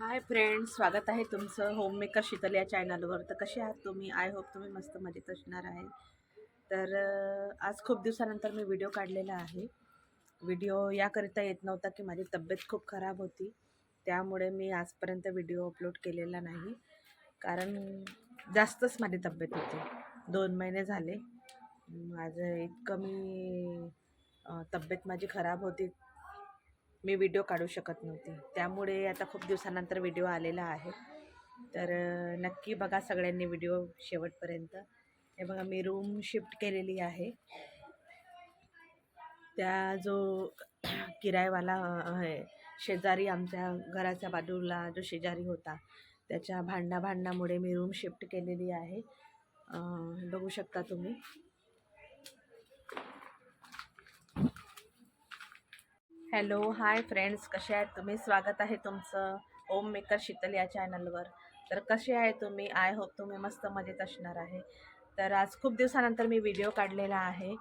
Hi friends स्वागत आहे तुमचं होममेकर शीतल या चॅनलवर. तर कसे आहात तुम्ही? आय होप तुम्ही मस्त मजेत असणार आहे. तर आज खूप दिवसानंतर मी व्हिडिओ काढलेला आहे. व्हिडिओ याकरिता येत नव्हता की माझी तब्येत खूप खराब होती. त्यामुळे मी आजपर्यंत व्हिडिओ अपलोड केलेला नाही. कारण जास्तच माझी तब्येत होती. दोन महिने झाले. माझं इतकं मी तब्येत माझी खराब होती. मी व्हिडिओ काढू शकत नव्हती. त्यामुळे आता खूप दिवसानंतर व्हिडिओ आलेला आहे. तर नक्की बघा सगळ्यांनी व्हिडिओ शेवटपर्यंत. हे बघा मी रूम शिफ्ट केलेली आहे. त्या जो किरायवाला शेजारी आमच्या घराच्या बाजूला जो शेजारी होता त्याच्या भांडणा भांडणामुळे मी रूम शिफ्ट केलेली आहे. बघू शकता तुम्ही. हॅलो हाय फ्रेंड्स कसे आहेत तुम्ही? स्वागत आहे तुमचं होम मेकर शीतल या चॅनलवर. तर कसे आहे तुम्ही? आय होप तुम्ही मस्त मजेत असणार आहे. तर आज खूप दिवसानंतर मी व्हिडिओ काढलेला आहे.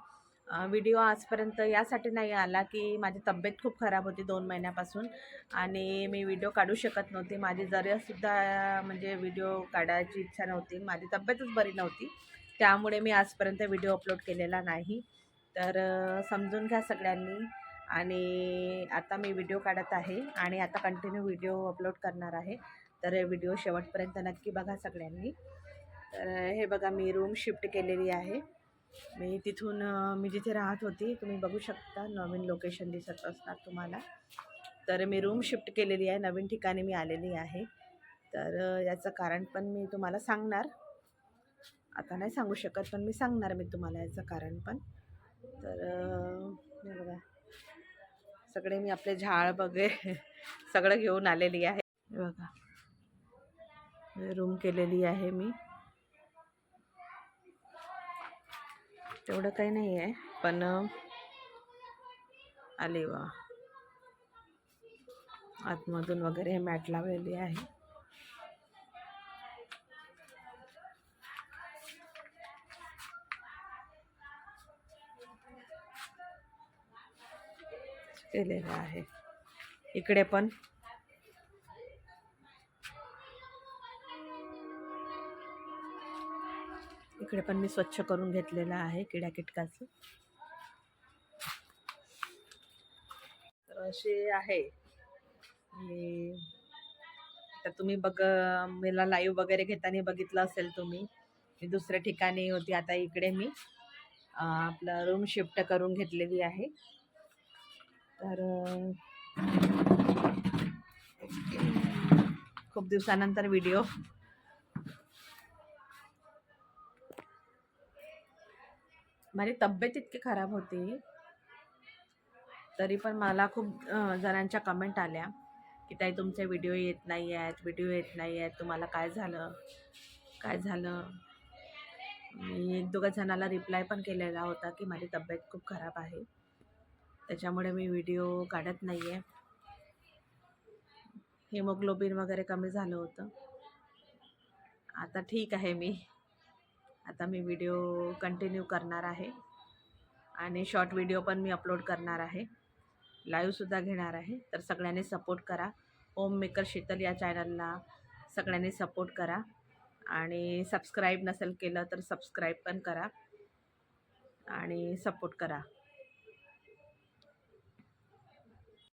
व्हिडिओ आजपर्यंत यासाठी नाही आला की माझी तब्येत खूप खराब होती दोन महिन्यापासून आणि मी व्हिडिओ काढू शकत नव्हती. माझी जरासुद्धा म्हणजे व्हिडिओ काढायची इच्छा नव्हती. माझी तब्येतच बरी नव्हती. त्यामुळे मी आजपर्यंत व्हिडिओ अपलोड केलेला नाही. तर समजून घ्या सगळ्यांनी. आणि आता मी व्हिडिओ काढत आहे आणि आता कंटिन्यू व्हिडिओ अपलोड करणार आहे. तर व्हिडिओ शेवटपर्यंत नक्की बघा सगळ्यांनी. तर हे बघा मी रूम शिफ्ट केलेली आहे. मी तिथून मी जिथे राहत होती तुम्ही बघू शकता नवीन लोकेशन दिसत असणार तुम्हाला. तर मी रूम शिफ्ट केलेली आहे. नवीन ठिकाणी मी आलेली आहे. तर याचं कारण पण मी तुम्हाला सांगणार. आता नाही सांगू शकत पण मी सांगणार मी तुम्हाला याचं कारण पण. तर हे बघा. सगळे मी आपले झाड वगैरे सगळं घेऊन आलेली आहे. बघा. रूम केलेली आहे मी. तेवढं काही नाही आहे पण आले वा. आतमधून वगैरे हे मॅट लावलेली आहे. केलेलं आहे. इकडे पण. इकडे पण मी स्वच्छ करून घेतलेलं आहे किड्या किटकाचं. तर असे आहे. तर तुम्ही बघ मला लाईव्ह वगैरे घेताना बघितलं असेल तुम्ही. मी दुसऱ्या ठिकाणी होती आता इकडे मी आपलं रूम शिफ्ट करून घेतलेली आहे. तर खूप दिवसानंतर व्हिडिओ माझी तब्येत इतकी खराब होती तरी पण मला खूप जणांच्या कमेंट आल्या की ताई तुमचे व्हिडिओ येत नाही आहेत व्हिडिओ येत नाही आहेत तुम्हाला काय झालं? काय झालं? मी एक दोघा जणाला रिप्लाय पण केलेला होता की माझी तब्येत खूप खराब आहे. त्याच्यामुळे मी व्हिडिओ काढत नाही आहे हिमोग्लोबिन वगैरे कमी झालं होतं. आता ठीक आहे मी. आता मी व्हिडिओ कंटिन्यू करणार आहे. आणि शॉर्ट व्हिडिओ पण मी अपलोड करणार आहे. लाईव्हसुद्धा घेणार आहे. तर सगळ्यांनी सपोर्ट करा. होम मेकर शीतल या चॅनलला सगळ्यांनी सपोर्ट करा. आणि सबस्क्राईब नसेल केलं तर सबस्क्राईब पण करा. आणि सपोर्ट करा.